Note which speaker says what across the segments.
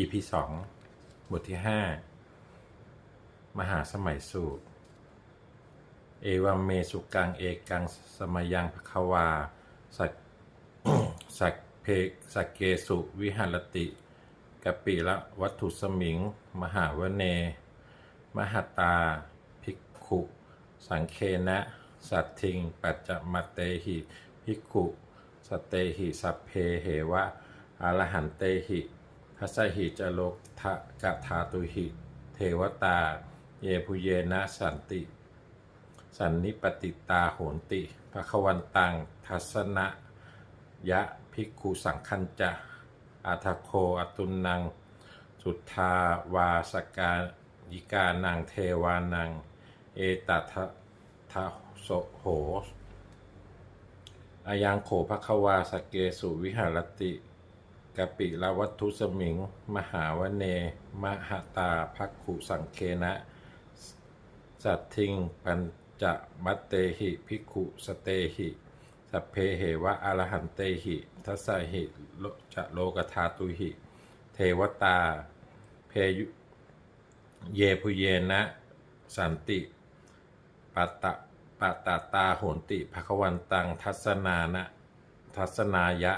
Speaker 1: EP 2บทที่ 5 มหาสมัยสูตร เอวัมเมสุกังเอกังสมยังภควา สักสักเพสักเกสุวิหารติกปิละวัตถุสมิง มหาวเน มหตา ภิกขุ สังเคนะ สัตทิง ปัจจมเตหิภิกขุ สเตหิสัพเพเหวะอรหันเตหิ ทัสหิจโลกทะกะทาตุหิ เทวตา เยพุเยนะสันติ สันนิปติตาโหนติภควันตัง ทัสนะยะภิกขุสังคัญจะอาทโคอตุนนัง สุทธาวาสกายิกานังเทวานัง เอตัททะโสโหอายังโขภควาสเกสุวิหารติ กปิลวัตถุสมิง มหาวเน มหตาภักขุสังเคนะ สัตทิง ปัญจะมัตเตหิภิกขุสเตหิ สัพเพเหวะอรหันเตหิทัสสหิโลจะโลกธาตุหิ เทวตา เพยุเยพุเยนะ สันติปัตตะปัตตตาโหนติภควันตังทัศนานะทัศนายะ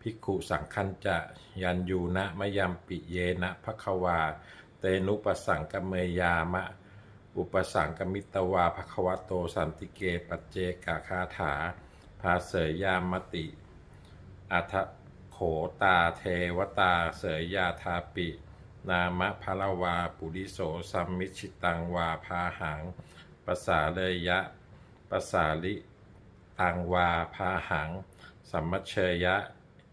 Speaker 1: ภิกขุสังคัญจะยันยูนะมยมปิเยนะภควา เตนุปสังกเมยามะ อุปสังกมิตวาภควโตสันติเกปัจเจกาคาถา ภาเสยยามติอัทโขตาเทวตาเสยยาทาปิ นามะพละวาปุริโสสัมมิชิตังวาพาหังปสาเลยยะปสาลิตังวาพาหัง สัมมเชยะ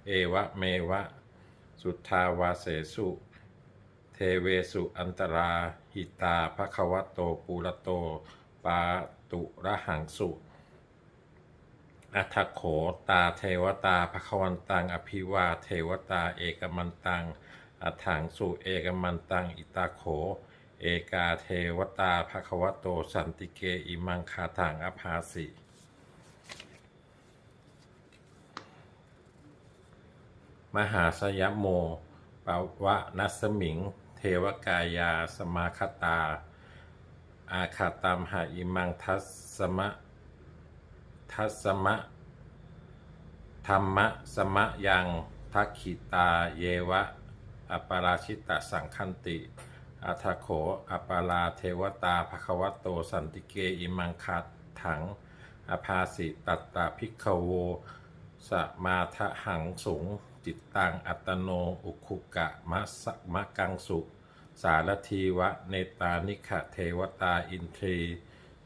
Speaker 1: เอวะเมวะ สุทธาวาเสสุ เทเวสุอันตราหิตาภควโตปูระโต ปาตุระหังสุอัทโขตาเทวตาภควันตัง อภิวาเทวตาเอกมันตัง อัฏฐังสุเอกมันตัง อิตาโข เอกาเทวตาภควโต สันติเกอิมังคาถังอภาสิ มหาสยโมปวะนัสมิง เทวกายาสมาคตา อาคาตามหาอิมังทัสสมะทัสสมะธรรมะสมะยังทักขิตาเยวะ อปาราชิตสังคันติอัทโขอปาราเทวตาภควโตสันติเกอิมังคัดถัง อภาสิตัตตาภิกโวสมาทะหังสูง จิตตังอัตโนอุคุกะมะสมะกังสุ สารทีวะเนตานิขะเทวตาอินทรี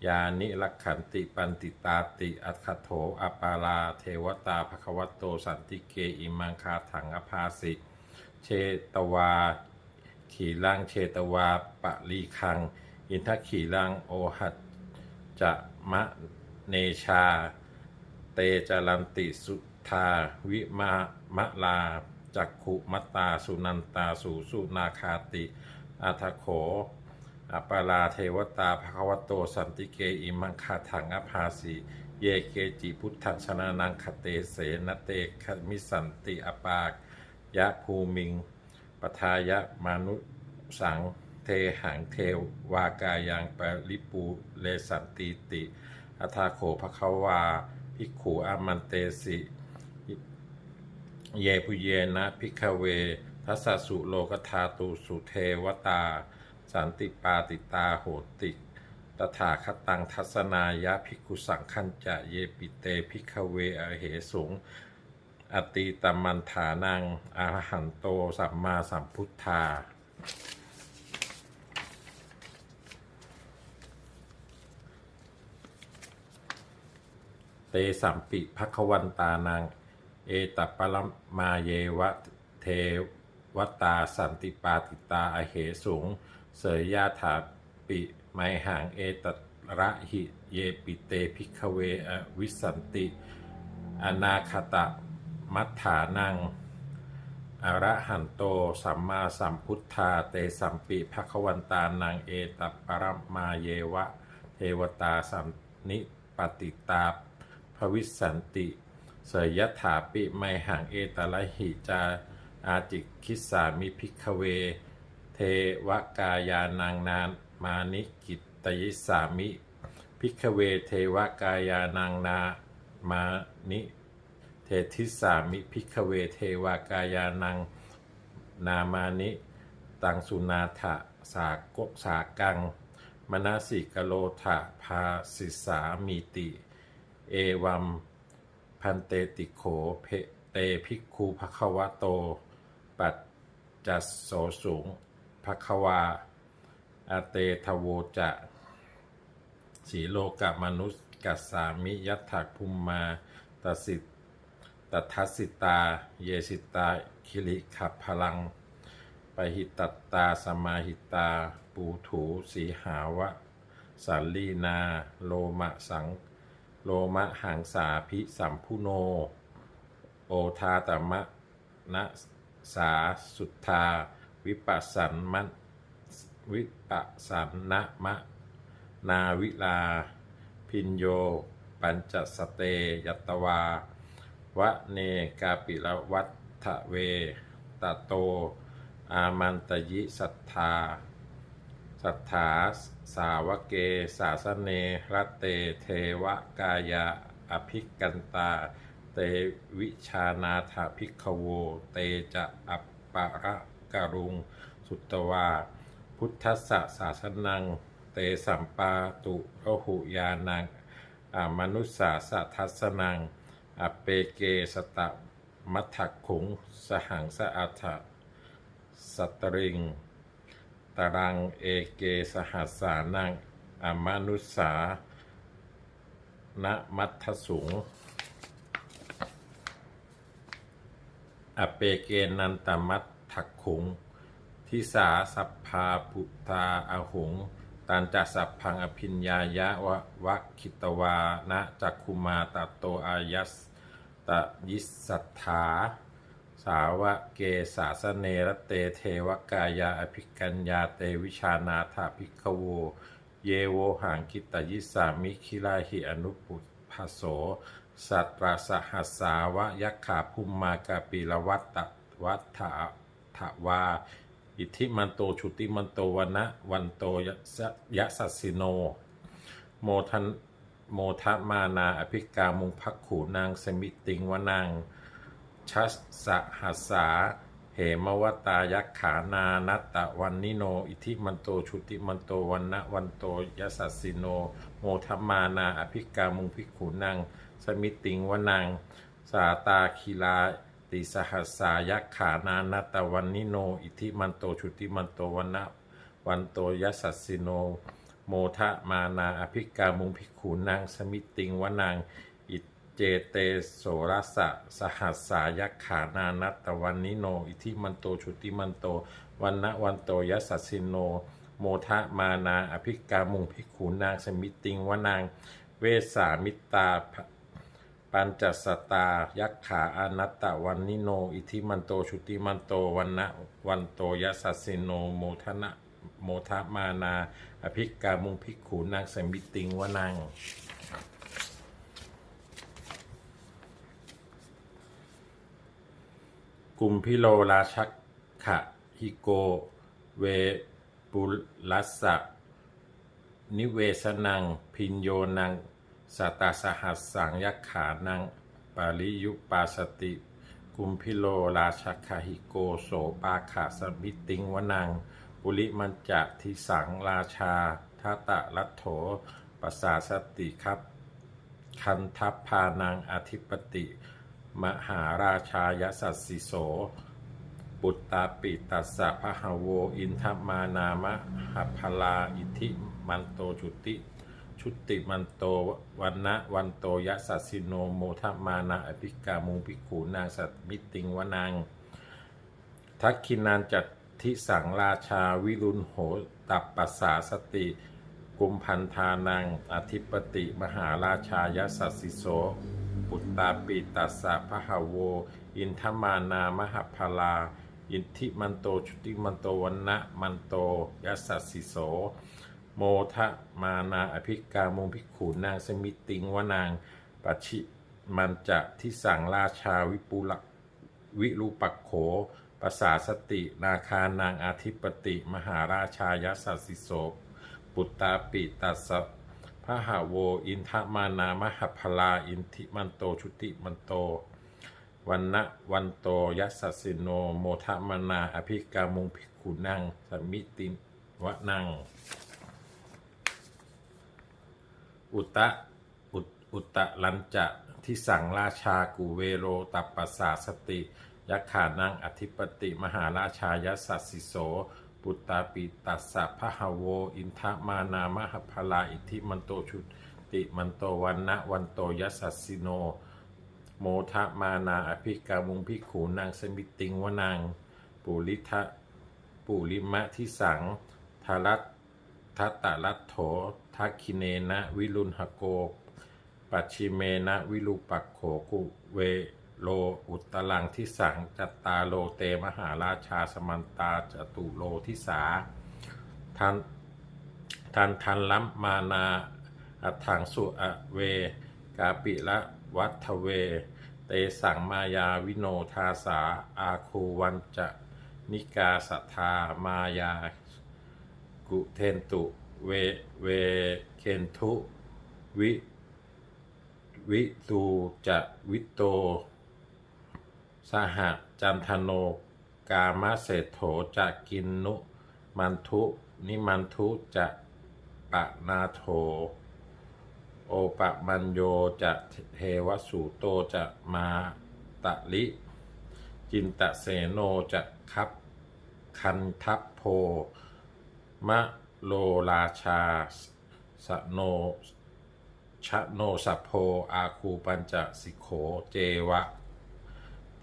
Speaker 1: ยานิลักขันติปันติตาติอัคคโถอปาราเทวตาภควตโตสันติเกอิมังคาถังอภาสิเชตวา ขีลังเชตวาปะลีคัง อินทขีลังโอหัตจะมะเนชา เตจารันติสุ ธาวิมามะลา จักขุมตา สุนันตาสุสุนาคาติอาทโขอปาราเทวตาภควโต สันติเกอิมังคาถังอภาสีเยเกจิพุทธชนะนังคเตเสนเตคมิสันติอปากยะภูมิงปทายะมนุสังเทหังเทวากายังปริปูเลสันติติอัทาโขภควาภิกขุอามันเตสิ เยพุเยนะพิกเวทัสสะสุโลกธาตุสุเทวตา สันติปาติตาโหติตถาคตังทัศนายะภิกขุสังคัญจะเยปิเตพิกเวอเหสุง อติตมันฐานังอรหันโตสัมมาสัมพุทธาเตสัมปิภควันตานัง เอตปรมาเยวะเทวตาสันติปาติตาอเหสุงเสยยาถาปิไมหังเอตระหิเยปิเตพิกเวอวิสันติ อนาคตะมัฏฐานังอระหันโต สัมมาสัมพุทธา เตสัมปิภควันตานังเอตปรมาเยวะ เทวตาสันนิปติตาภวิสันติ สยถาปิไมหังเอตระหิจาอาจิคิสามิพิกเว เทวกายานางนานมานิกิตตยิสามิ พิกเวเทวกายานางนามานิเททิสามิพิกเวเทวกายานังนามานิตังสุนาถะสากกสากัง มนาสิกโลทะภาสิสามีติ เอวัม พันเตติโขเพเตภิกขุภควะโต ปัจจัสโสสูงภควาอาเตทโวจะสีโลกะมนุสกัสสามิยัตถกภูมมาตสิตตทัสสิตา เยสิตาคิริขับพลังปหิตตตาสมาหิตา ปูถูสีหาวะสัลลีนา โลมะสัง โลมะหังสาพิสัมพุโน โอทาตมะนะสาสุทธา วิปัสสันมันวิปัสสันนะมะ นาวิลา พินโย ปัญจสเตยัตวาวะเนกาปิละวัฏเวตะโต อามันตยิสัทธา สัทธาสาวเกสาสเนรัตเต เทวกายาอภิกันตา เตวิชานาถาภิกขโว เตจะอัปปะระกรุง สุตวา พุทธสสะสาสนัง เตสัมปาตุระหุยานังมนุสสาสทัสสนัง อเปเกสตะมัทถขุง สหังสะอัฏฐสัตตริง ตรังเอเกสหัสสานังอมนุสสานะมัทธสุงอเปเกนันตมัตถักขุง ทิสาสัพพาพุทาอาหุง ตันจัสัพพังอภิญญายะวะวะคิตวานะจักคุมาตโตอายัสตยิสัทธา สาวะเกสาสเนรเตเทวกายาอภิกัญญาเตวิชานาถาภิกขโว เยโวหังกิตยิสามิคิลาหิอนุปุพโส สัตราสหัสสาวะยักขาภูมมากาปิลวัตตะวัฏฐะทวา อิทธิมันโตชุติมันโตวนะวันโตยะสะยะสัสสิโน โมทันโมทะมานาอภิกามุงพักขูนางสมิติงวนาง ชัสสะหัสสาเหมวตายักขานานัตตะวันนิโน อิทิมันโตชุติมันโตวันนะวันโตยสัสสิโน โมทมมานาอภิกามุงภิกขุนางสมิติงวนางสาตาคีลาติสหัสสายักขานานัตตะวันนิโน อิทิมันโตชุติมันโตวันนะวันโตยสัสสิโน โมทะมานาอภิกามุงภิกขุนางสมิติงวนาง เจเตโสรสะสหัสสายัขานานัตตวันนิโน อิทิมันโตชุติมันโต วันนะวันโตยสัสสิโน โมทะมานา อภิกามุงภิกขุนางสมิติงวนาง เวสามิตาปัญจสตา ยักขาอนัตตะวันนิโน อิทิมันโตชุติมันโตวันนะวันโตยสัสสิโน โมทนะโมทะมานา อภิกามุงภิกขุนางสมิติงวนาง กุมพิโลราชักขะฮิโก เวปุลัสสะนิเวสนัง พินโยนังสัตาสหัสสังยักขานัง ปาริยุปาสติ กุมพิโลราชักขะฮิโกโสปาขาสมิติงวนัง ปุริมันจะทิสังราชาทัตะรัตโถปสาสติครับ คันทัพพานังอธิปติ มหาราชายสัสสิโส ปุตตาปิตัสสะพะหโว อินทมานามะหัพพลาอิทิมันโตชุติ ชุติมันโตวันนะวันโตยสัสสิโนโมทมานาอภิกามุงภิกขูนางสัตมิติงวนางทักขินานจัตทิสังราชาวิรุณโหตัปปัสสาสติ กุมพันธานัง อธิปติ มหาราชายสัสสิโส ปุตตาปิตัสสะพะหะโว อินทมานามหัพลา อินทิมันโตชุติมันโตวันนะมันโตยัสสสิโส โมทะมานาอภิกามุงภิขุนางสมิติงวนางปัจฉิมันจะทิสังราชาวิปุลวิรูปักโขปสาสติ นาคานางอาธิปติ มหาราชายสัสสิโส ปุตตาปิตัสสะ พระหาโว อินทมานามหพลา อินทิมันโต ชุติมันโต วันนะวันโต ยัสสิโน โมทมนา อภิกามุงภิกขุนัง สมิติวะนัง อุตะอุตอุตะลันจะที่สั่งราชากุเวโรตัปปสาสติยักขานังอธิปติมหาราชายัสสิโส ปุตตาปิตัสสะพะหโว อินทมานามหพลาอิทธิมันโตชุติมันโตวันนะวันโตยัสสสสิโน โมทะมานาอภิกามุงพิกขูนางสมิติงวนังปุริทะปุริมะที่สังทารัตทัตตะรัตโถทักคิเนนะวิรุณหโกปัจฉิเมนะวิรูปักโขกุเว โลอุตตลังที่สังจัตตาโลเตมหาราชาสมันตาจตุโลทิสาทันทันทันลัมมานาอัฏฐังสุอเว กาปิละวัฒเว เตสังมายาวิโนทาสาอาคูวันจะนิกาสัทธามายา กุเทนตุเวเวเคนทุวิวิตูจะวิโต สหจันทโน กามเศรษโถจะกินนุมันทุนิมันทุจะปะนาโถ โอปะมัญโยจะเทวสูโตจะมาตะลิ จินตะเสโนจะคับคันทัพโพ มะโลราชาสโนชะโนสัพโพอาคูปัญจสิโขเจวะ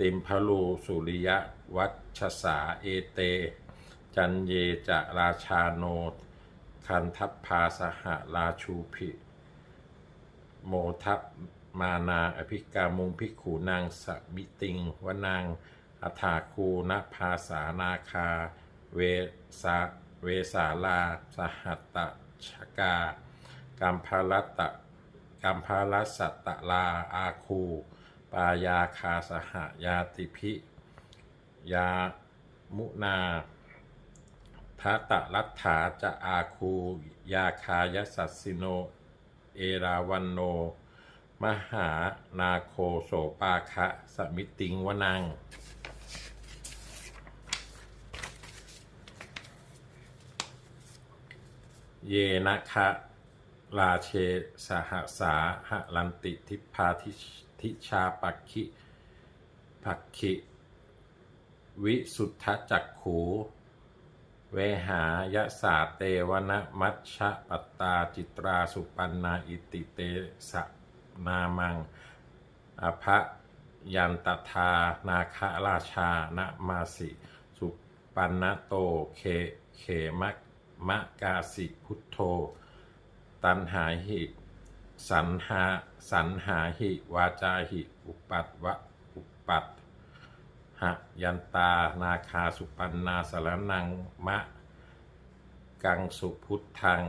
Speaker 1: ติมพลูสุริยะวัชสาเอเต จันเยจะราชาโนคันทัพพาสหราชูพิโมทัพมานาอภิกามุงพิกขูนางสมิติงวนางอัฐาคูนภาสานาคา เวสาเวสาลา สหัตตชกากัมพาลัตะกัมพาลัสสัตตลาอาคู ปายาคาสหายาติพิ ยามุนาทัตะรัตถาจะอาคู ยาคายสัสสิโน เอราวันโน มหานาโคโสปาคะสมิติงวนัง เยนะคะราเชสหสาหลันติทิพาทิ ทิชาปักขิปักขิ วิสุทธจักขู เวหายะสาเตวนะมัชชะปัตตาจิตราสุปันนาอิติเตสะนามัง อภะยันตทานาคราชานะมาสิ สุปันนโตเคเขมะมะกาสิพุทโธ ตันหาหิ สันหาสันหาหิวาจาหิ อุปัตวะอุปัตหะยันตา นาคาสุปันนาสารนังมะ กังสุพุทธัง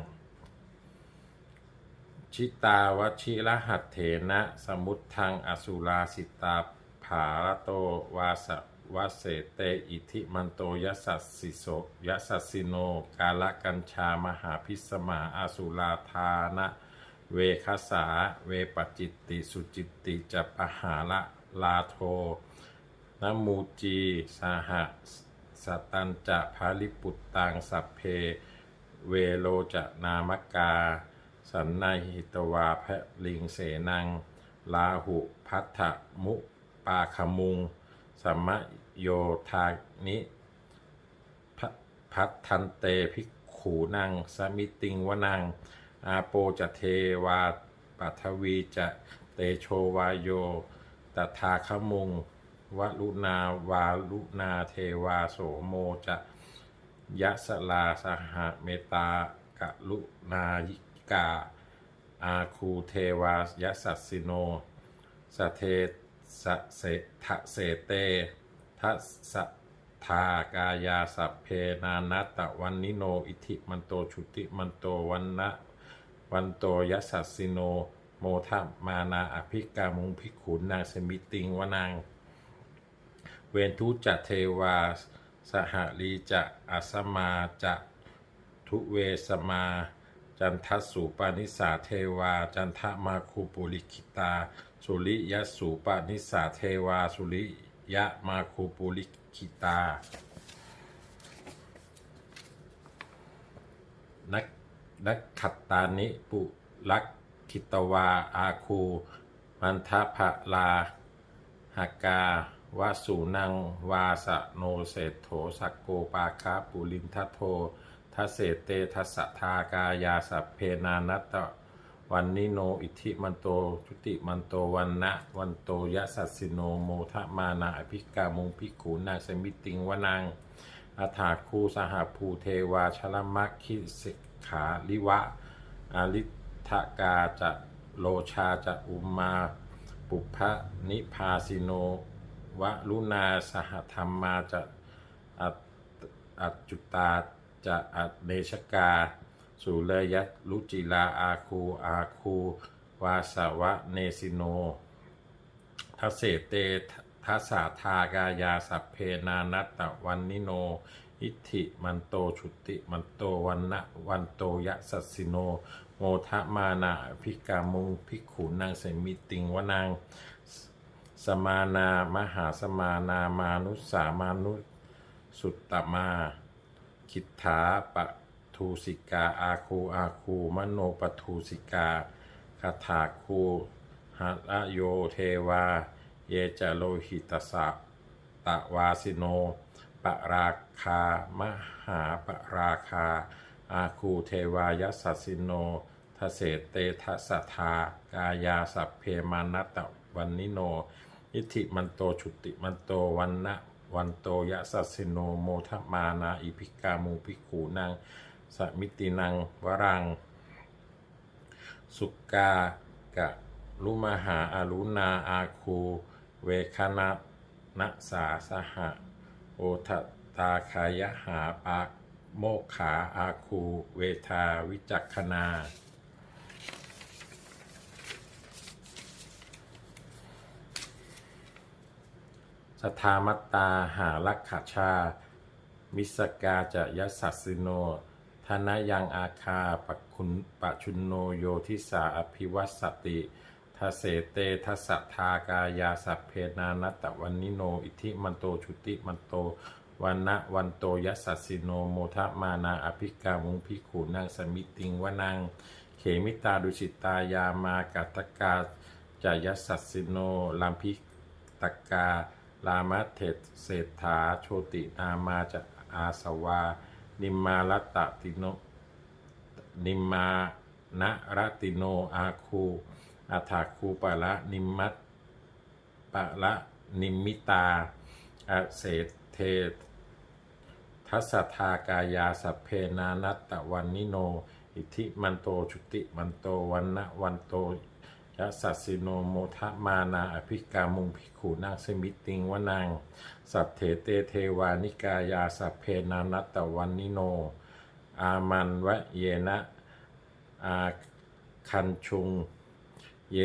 Speaker 1: ชิตาวชิรหัตเถนะ สมุทธังอสุราสิตาภารโตวาสวาเสเตอิทิมันโตยัสสสสิโสยัสสสสิโน กาลกัญชามหาพิสมาอสุราธานะ เวคสา เวปจิตติ สุจิตติจะปหาละลาโทนมูจีสหสตันจะภาลิปุตตังสัพเพ เวโลจะนามกา สันนหิตวาพะลิงเสนัง ลาหุพัทธมุปาคมุงสัมมโยทานิพพัทธันเตภิกขูนังสมิติงวนัง อาโปจะเทวาปัทวีจะเตโชวายโยตถาคมุงวลุนาวาลุนาเทวาโสโมจะยะสลาสหเมตากะลุนายิกา อาคูเทวายะสัสสิโนสเทสะเสทะเสเตทัสทากายาสัพเพนานัตตะวันนิโน อิทิมันโตชุติมันโตวันนะ วันโตยัสสัสสิโน โมทะมานาอภิกามุงภิกขุนนางสมิติงวนางเวนทุจเทวา สหลีจะอัสมาจะทุเวสมา จันทสุปานิสาเทวา จันทมาคูปุลิคิตา สุริยสุปานิสาเทวา สุริยะมาคูปุลิคิตานัก นักขัตตานิปุลักคิตวาอาคูมันทภะลาหากาวาสูนังวาสะโนเศรษโถสักโกปาคาปุลินทัโททัเสเตทัสะทากายาสัพเพนานัตตะวันนิโนอิทิมันโตจุติมันโตวันนะวันโตยะสัสสิโนโมทะมานาอภิกามุงพิกขูนางสมิติงวนังอาถาคูสหภูเทวาชลมัคคิสิก ขาลิวะอาลิทกาจะโลชาจะอุมมาปุพพนิพาสิโนวะลุนาสหธรรมาจะอัจจุตาจะอัเนชกา สุเลยัตลุจิลาอาคูอาคูวาสวะเนสิโนทัสเสเตทัสสาทากายาสัพเพนานัตตวันนิโน อิทธิมันโตชุติมันโตวันนะวันโตยะสัสสิโน โมทะมานาภิกามุงภิกขุนางเสมิติงวนางสมานามหาสมานามานุสามานุสุตตมาคิทธาปะทูสิกาอาคูอาคูมโนปทูสิกาคาถาคูหะระโยเทวา เยจโลหิตสะตะวาสิโน ปราคามหาปราคา อาคูเทวายสัสสิโนทเสเตทัสสทากายาสัพเพมานัตะวันนิโน อิทธิมันโตชุติมันโตวันนะวันโตยะสัสสิโนโมทมานาอิภิกามูภิกขูนางสมิตินังวรัง สุกากะลุมหาอารุณาอาคู เวคณะนะสาสหะ โอทตาคายหาปากโมขาอาคูเวทาวิจักขนาสทามัตตาหาลักขชา มิสกาจะยสัสโน ธนยังอาคาปะคุณปะชุนโนโยทิสาอภิวัสสติ ทเสเตทัสสะทากายาสัพเพนานัตวันนิโน อิทิมันโตชุติมันโตวันนะวันโตยัสสิโนโมทะมานาอภิกามุงพิขูนางสมิติงวนังเขมิตาดุสิตายามากัตตกาจายัสสสสิโนลัมพิตกาลามะเทศเศรษฐาโชตินามาจะอาสวา นิมมาลตติโนนิมมานะรติโนอาคู อาถาคูปะละนิมมัตปะละนิมมิตาอาเศษเททัสสทากายาสัพเพนานัตตะวันนิโน อิทิมันโตชุติมันโตวันนะวันโตยะสัสสิโนโมทะมานาอภิกามุงภิขุนางสมิติงวนางสัพเถเตเทวานิกายาสัพเพนานัตตะวันนิโน อามันวะเยนะอาคันชุง เย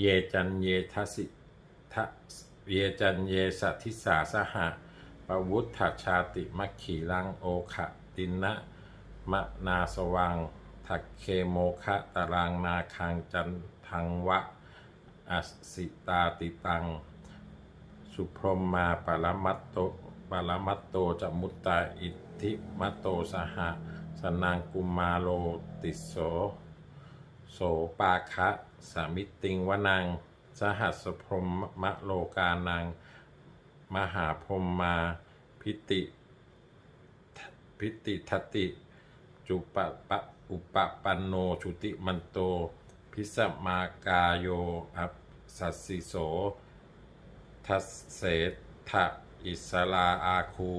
Speaker 1: เยจันเยทัสิทะเยจันเยสัทิสาสหะปวุฒชาติมัคขีลังโอขะตินะมะนาสวังทักเคโมคะตารางนาคังจันทังวะอสิตาติตัง สุพรมมาปรมัตโตปรมัตโตจะมุตตาอิทธิมัตโตสหะสนางกุมาโลติโส โสปาคะสามิติงวนัง สหัสพรหมะโลกานัง มหาพรมมาพิติพิติทติ จุปะปะอุปปันโนชุติมันโต พิสมากาโยอัปสัสสิโส ทัสเสทะอิสลาอาคู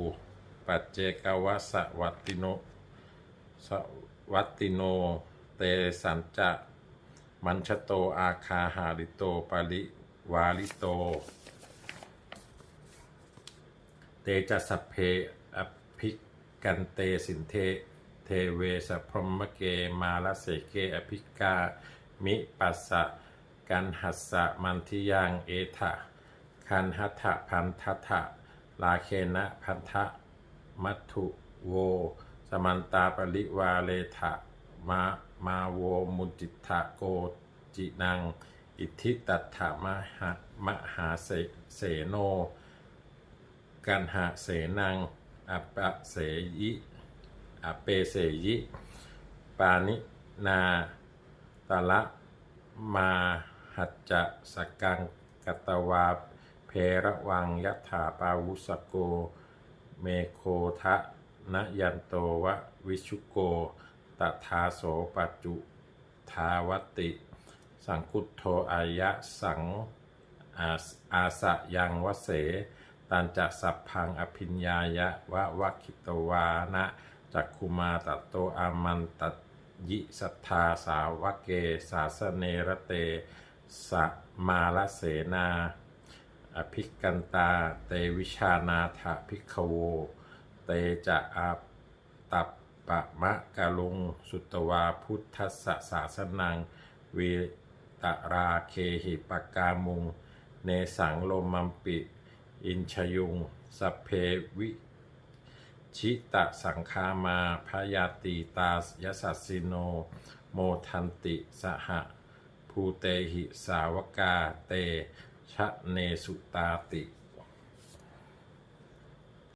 Speaker 1: ปัจเจกวัสวัตติโนสวัตติโน เตสัญจะมัญชโตอาคาหาริโตปาริวาลิโต เตจะสัพเพอภิกันเตสินเทเทเวสพรหมเกมาลเสเกอภิกามิปัสสะกันหัสสะมันทิยังเอทะคันหัตถะพันทัตะลาเคนะพันทะมัตุโว สมันตาปริวาเลทะมา มาโวมุจิตถะโกจินัง อิทธิตัตถะมหามหาเสโน กันหะเสนังอปะเสยิอเปเสยิ ปานินาตะละมาหัจจะสกังกตวาเพระวังยัถาปาวุสโก เมโคทะนะยันโตวะวิชุโก ตถาโสปัจจุทาวติ สังคุตโทอายะสังอาสะยังวเสตันจะสัพพังอภิญญายะวะวะคิตวานะจักคุมาตโตอามันตยิสัทธาสาวะเกสาสเนระเตสะมาลเสนา อภิกันตา เตวิชานาถภิกขโว เตจะอาตัป ปะมะกะลงสุตวาพุทธสสาสนังวีตราเคหิปกามุง เนสังโลมัมปิ อินชยุงสเพวิชิตะสังคามาพยาตีตายสัสสิโน โมทันติสหภูเตหิสาวกาเตชะเนสุตาติ